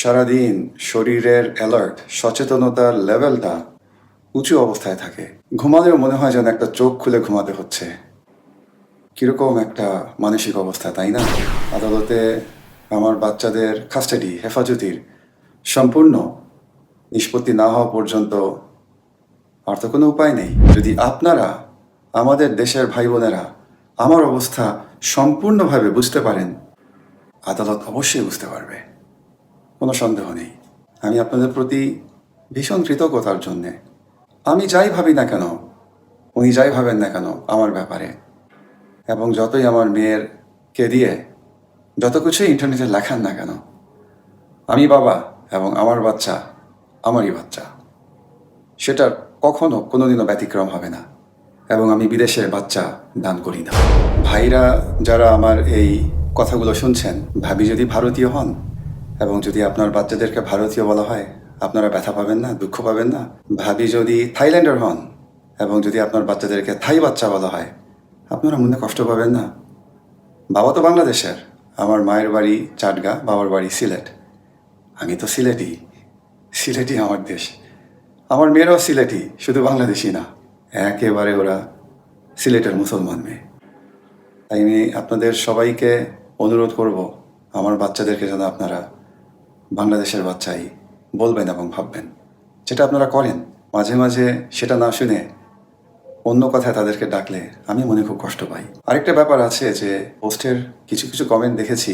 সারাদিন শরীরের অ্যালার্ট সচেতনতার লেভেলটা উঁচু অবস্থায় থাকে। ঘুমালেও মনে হয় যেন একটা চোখ খুলে ঘুমাতে হচ্ছে। কীরকম একটা মানসিক অবস্থা, তাই না? আদালতে আমার বাচ্চাদের কাস্টাডি হেফাজতির সম্পূর্ণ নিষ্পত্তি না হওয়া পর্যন্ত আর তো কোনো উপায় নেই। যদি আপনারা, আমাদের দেশের ভাই বোনেরা আমার অবস্থা সম্পূর্ণভাবে বুঝতে পারেন, আদালত অবশ্যই বুঝতে পারবে। কোনো সন্দেহ নেই। আমি আপনাদের প্রতি ভীষণ কৃতজ্ঞতার জন্যে। আমি যাই ভাবি না কেন, উনি যাই ভাবেন না কেন আমার ব্যাপারে। এবং যতই আমার মেয়েরকে দিয়ে যত কিছুই ইন্টারনেটে লেখান না কেন, আমি বাবা এবং আমার বাচ্চা আমারই বাচ্চা। সেটার কখনো কোনোদিনও ব্যতিক্রম হবে না এবং আমি বিদেশে বাচ্চা দান করি না। ভাইরা যারা আমার এই কথাগুলো শুনছেন, ভাবি যদি ভারতীয় হন এবং যদি আপনার বাচ্চাদেরকে ভারতীয় বলা হয়, আপনারা ব্যথা পাবেন না, দুঃখ পাবেন না। ভাবি যদি থাইল্যান্ডের হন এবং যদি আপনার বাচ্চাদেরকে থাই বাচ্চা বলা হয়, আপনারা মনে কষ্ট পাবেন না। বাবা তো বাংলাদেশের। আমার মায়ের বাড়ি চাটগা, বাবার বাড়ি সিলেট। আমি তো সিলেটি। সিলেটি আমার দেশ। আমার মেয়েরাও সিলেটি, শুধু বাংলাদেশি না। একেবারে ওরা সিলেটের মুসলমান মেয়ে। তাই আমি আপনাদের সবাইকে অনুরোধ করব, আমার বাচ্চাদেরকে যেন আপনারা বাংলাদেশের বাচ্চাই বলবেন এবং ভাববেন। যেটা আপনারা করেন, মাঝে মাঝে সেটা না শুনে অন্য কথায় তাদেরকে ডাকলে আমি মনে খুব কষ্ট পাই। আরেকটা ব্যাপার আছে যে, পোস্টের কিছু কিছু কমেন্ট দেখেছি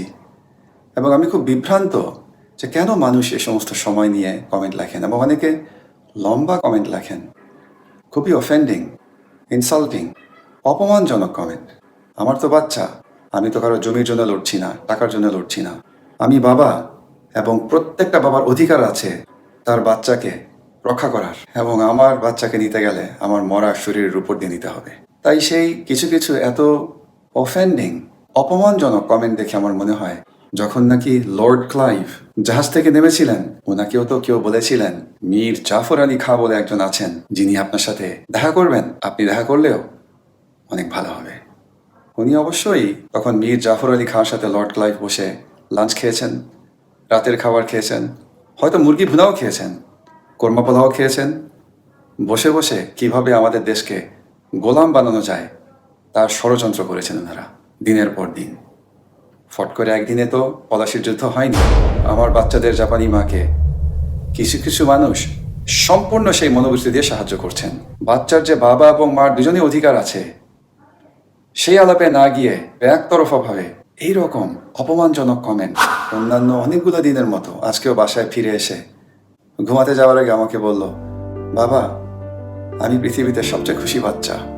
এবং আমি খুব বিভ্রান্ত যে কেন মানুষ এ সমস্ত সময় নিয়ে কমেন্ট লেখেন এবং অনেকে লম্বা কমেন্ট লেখেন। খুবই অফেন্ডিং ইনসাল্টিং অপমানজনক কমেন্ট আমার তো বাচ্চা, আমি তো কারও জমির জন্য লড়ছি না, টাকার জন্য লড়ছি না। আমি বাবা এবং প্রত্যেকটা বাবার অধিকার আছে তার বাচ্চাকে রক্ষা করার এবং আমার বাচ্চাকে নিতে গেলে আমার মরা শরীরের উপর দিয়ে নিতে হবে। তাই সেই কিছু কিছু এত অফেন্ডিং অপমানজনক কমেন্ট দেখে আমার মনে হয়, যখন নাকি লর্ড ক্লাইভ জাহাজ থেকে নেমেছিলেন, ওনাকেও তো কেউ বলেছিলেন, মীর জাফর আলী খা বলে একজন আছেন, যিনি আপনার সাথে দেখা করবেন। আপনি দেখা করলেও অনেক ভালো হবে। উনি অবশ্যই তখন মীর জাফর আলী খাঁর সাথে লর্ড ক্লাইভ বসে লাঞ্চ খেয়েছেন। রাতের খাবার খেয়েছেন। হয়তো মুরগি ভুনাও খেয়েছেন, কর্মা পোলাও খেয়েছেন। বসে বসে কীভাবে আমাদের দেশকে গোলাম বানানো যায়, তার ষড়যন্ত্র করেছেন ওনারা, দিনের পর দিন। ফট করে একদিনে তো পলাশির যুদ্ধ হয়নি। আমার বাচ্চাদের জাপানি মাকে কিছু কিছু মানুষ সম্পূর্ণ সেই মনোবৃত্তি দিয়ে সাহায্য করছেন। বাচ্চার যে বাবা এবং মার দুজনেই অধিকার আছে, সেই আলাপে না গিয়ে একতরফা ভাবে এইরকম অপমানজনক কমেন্ট অন্যান্য অনেকগুলো দিনের মতো আজকেও বাসায় ফিরে এসে ঘুমাতে যাওয়ার আগে আমাকে বলল, বাবা, আমি পৃথিবীতে সবচেয়ে খুশি বাচ্চা।